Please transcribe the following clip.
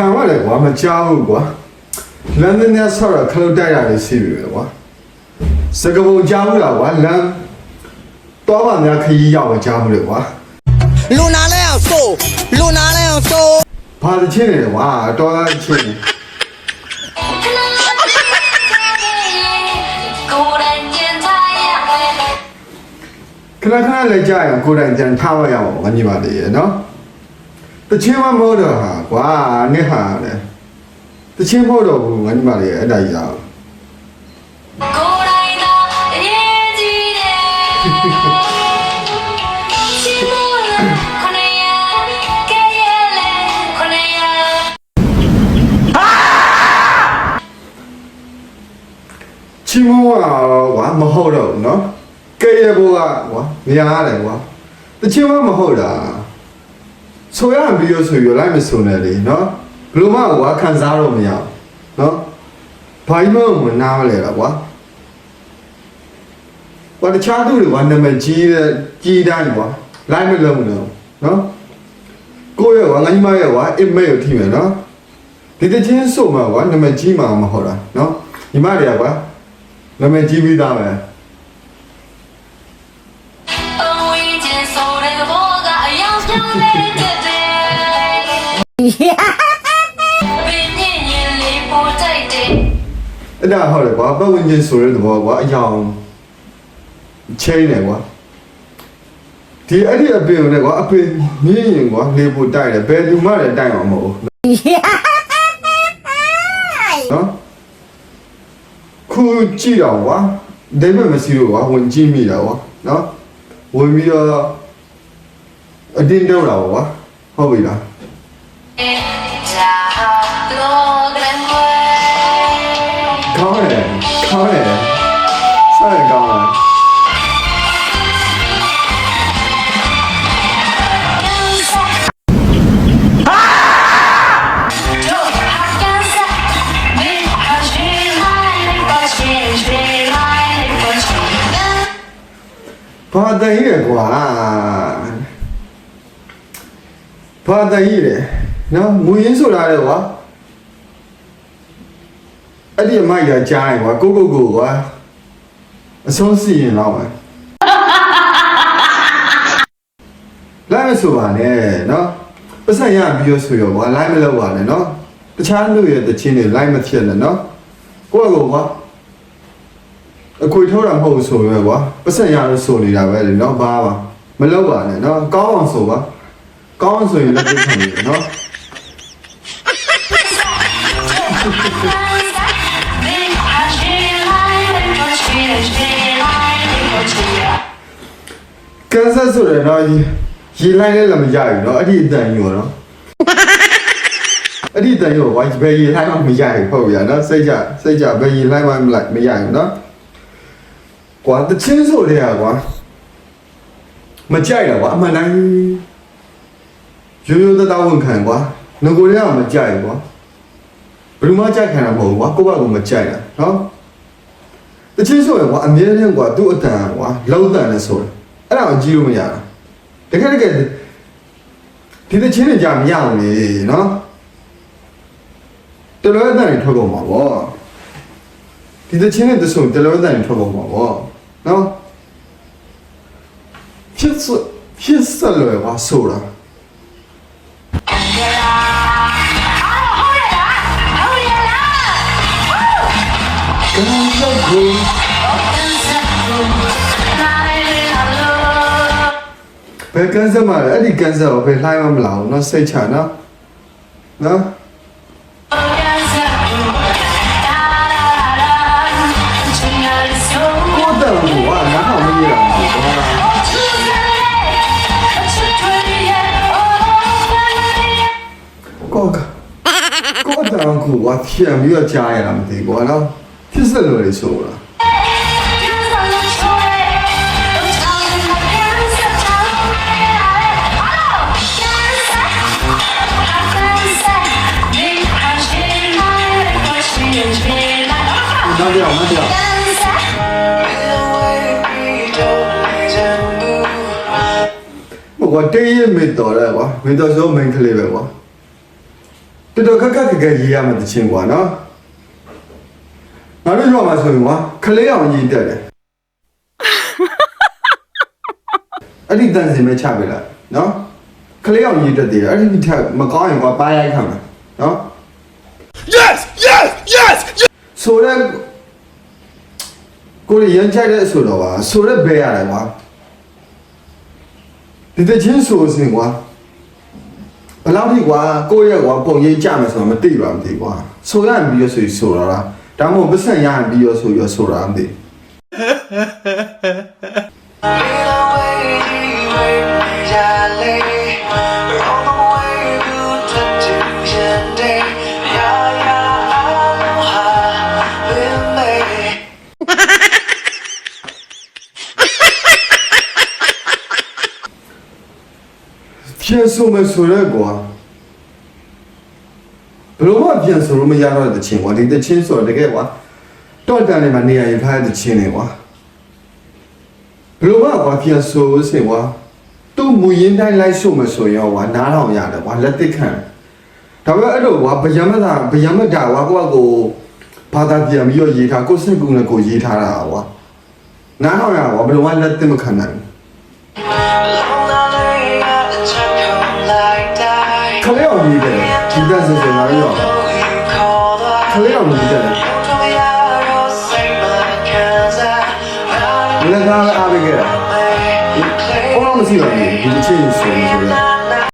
ခံရတယ်ကွာမကြောက်ဘူးကွာလမ်းနဲ့ဆောက်ရခလုတ်တိုက်ရတယ်ရှိပြီပဲကွာစကပုံကြောက်တာကွာလမ်းတော့ပါများခရီးရောက်မကြောက်ဘူးလေကွာလူနာလဲအောင်ဆိုးလူနာလဲအောင်ဆိုးဘာတချင်းနေကွာတော်သားချင်းနေကိုယ်တိုင်ကျင်သားရမယ်ခဏခဏလည်းကြာရင်ကိုယ်တိုင်ကြံထားရရအောင်ငါညီမလေးရနော်တချင်းမမဟုတ်တော့ဟာ ကွာနဲ့ဟာလေတချင်းမဟုတ်တော့ဘူးငါညီမလေးရအဲ့ဒါကြီးအောင်ကိုယ်တိုင်သာအရေးကြီးတယ်ချစ်လို့လားခဏရကဲရလေခဏရချီမောကတော့ကွာမဟုတ်တော့ဘူးနော်ကဲရဘောကကွာများတယ်ကွာတချင်းမမဟုတ်တာ ဆိုရပြီးရဆိုရလိုက်မစုံနဲ့လေနော်ဘယ်လိုမှကွာခံစားတော့မရဘူးနော်ဘာကြီးမှမနားမလဲတာကွာကွာတခြားသူတွေကနာမည်ကြီးတဲ့ကြီးတိုင်းကွာလိုက်မလုံးတော့နော်ကိုယ့်ရဲ့ကွာငါညီမရဲ့ကွာအစ်မေကိုထိမယ်နော်ဒီတချင်းဆိုမှာကွာနာမည်ကြီးမှာမဟုတ်တာနော်ညီမတွေကကွာနာမည်ကြီးပြီးသားပဲ အဲ့ဒါဟုတ်တယ်ကွာပတ်ဝန်းကျင်ဆိုတဲ့သဘောကွာအယောင်ချင်းတယ်ကွာဒီအဲ့ဒီအပင်ကိုလည်းကွာအပင်မြင်းရင်ကွာလေပူတိုက်တယ်ဘယ်သူမှလည်းတိုက်အောင်မဟုတ်ဘူးနော်ခုကြည့်တော့ကွာဒိမမစီတော့ကွာဝင်ကြည့်မိတာကွာနော်ဝင်ပြီးတော့ အတင်းတော့တာကွာဟုတ်ပြီလားကြာလောကရန်ဝဲကောင်းတယ်ကောင်းတယ်ဆက်ရကောင်းတယ်ဘာတန်ကြီးလဲကွာ ဘာတန်ကြီးလဲနော်မူရင်းဆိုတာလေကွာအဲ့ဒီအမိုက်ရကြားရင်ကွာကိုကိုကိုကွာအဆုံးစီရင်တော့မယ်လိုက်မဆိုပါနဲ့နော်ပတ်စံရပြီးတော့ဆိုရောကွာလိုက်မလောက်ပါနဲ့နော်တခြားလူရဲ့တချင်းတွေလိုက်မဖြစ်နဲ့နော်ကိုယ့်ကိုကွာအခွေထိုးတာမဟုတ်ဘူးဆိုပဲကွာပတ်စံရလို့ဆိုနေတာပဲလေနော်ဘာပါမလောက်ပါနဲ့နော်ကောင်းအောင်ဆိုပါ ကောင်းအောင်ဆိုရင်လည်းပြတ်ခံနေတယ်နော်ကန်ဆာဆိုရတော့ရေလိုက်လည်းလည်းမရဘူးနော်အဲ့ဒီအတန်ကြီးရောနော်အဲ့ဒီအတန်ကြီးရောဝိုင်းဘယ်ရေလိုက်မှမရဘူးဟုတ်ဗျာနော်စိတ်ကြစိတ်ကြဘယ် ရေလိုက်မှမလိုက်မရဘူးနော်ကွာတချင်းဆိုလေကွာမကြိုက်တော့ကွာအမှန်တိုင်းရိုးရိုးသားသားဝန်ခံကွာငကိုတွေကမကြိုက်ဘူးကွာဘယ်လိုမှကြိုက်ခံတာမဟုတ်ဘူးကွာကိုယ့်ဘက်ကမကြိုက်တာနော်တချင်းဆိုရင်ကွာအမြဲတမ်းကွာသူ့အတန်ကွာလုံးတန်လဲဆိုတယ်အဲ့ဒါကိုကြည့်လို့မရတာတကယ်တကယ်ဒီတချင်းတွေကြာမရအောင်လေနော်တလွဲအတန်တွေထွက်ကုန်ပါဗောဒီတချင်းတွေတဆုံတလွဲအတန်တွေထွက်ကုန်ပါဗောနော်ဖြစ်စဖြစ်စလွယ်ပါဆိုတာ ဘယ်ကန်ဆာမှာလဲအဲ့ဒီကန်ဆာကိုဘယ်လှိုင်းမမလာဘူးနော်စိတ်ချနော်နော်ကိုယ်တန်ကိုကနားထောင်မရတာဘူးကွာကိုကကိုတန်ကိုကဖြံပြီးတော့ကြားရတာမသိဘူးကွာနော် ဖြစ်စလွယ်လေးဆိုတာနောက်ပြောင်းနောက်ပြောင်းဘကွာတေးရမေတော်တယ်ကွာမေတော်ဆိုမင်းကလေးပဲကွာတော်တော်ခက်ခက်ခက်ခက်ရေးရမယ်တချင်းကွာနော် ငါတို့ရွာမှာဆိုရင်ကွာခလေးအောင်ရေးတက်တယ်အဲ့ဒီတန်စင်ပဲချပေးလိုက်နော်ခလေးအောင်ရေးတက်တယ်အဲ့ဒီထက်မကောင်းရင်ကွာပါရိုက်ခံမယ်နော် Yes yes yes ဆိုတော့ကိုရရန်ချိုက်တဲ့ဆိုတော့ပါဆိုတော့ဘယ်ရတယ်ကွာဒီတချင်းဆိုစင်ကွာဘယ်လောက်ထိကွာကိုယ့်ရဲ့ကွာပုံရိပ်ကြမယ်ဆိုတော့မသိပါမသိကွာဆိုရရင်ပြီးရဆိုပြီးဆိုတော့လား ဒါမှမဟုတ်ပတ်စံရရင်ပြီးရဆိုရဆိုတာမသိပြန်ဆိုမယ်ဆိုတော့ကွာ ဘယ်လိုမှပြန်ဆိုလို့မရတော့တဲ့ချင်းကွာဒီတချင်းဆိုတော့တကယ်ကွာတော့တန်နေမှာနေရာရင်ဖားတဲ့ချင်းနေကွာဘယ်လိုမှကွာပြန်ဆိုလို့စင်ကွာသူ့မူရင်းတိုင်းလိုက်ဆိုမယ်ဆိုရင်ကွာနားထောင်ရတယ်ကွာလက်သိခံဒါပေမဲ့အဲ့လိုကွာဗယမတာဗယမတာကွာကိုကကိုဘာသာပြန်ပြီးတော့ရေးထားကိုစိတ်ကူနဲ့ကိုရေးထားတာကွာနားထောင်ရကွာဘယ်လိုမှလက်သိမခံနိုင်ဘူးခလေးအောင်ရေးတယ် ဒီတက်စစင်လာရောခလေးအောင်ရေးတယ်ဘယ်ကအားပေးခဲ့တာဘုံတော့မရှိပါဘူးဒီအချင်းဆိုရင်ဆိုတော့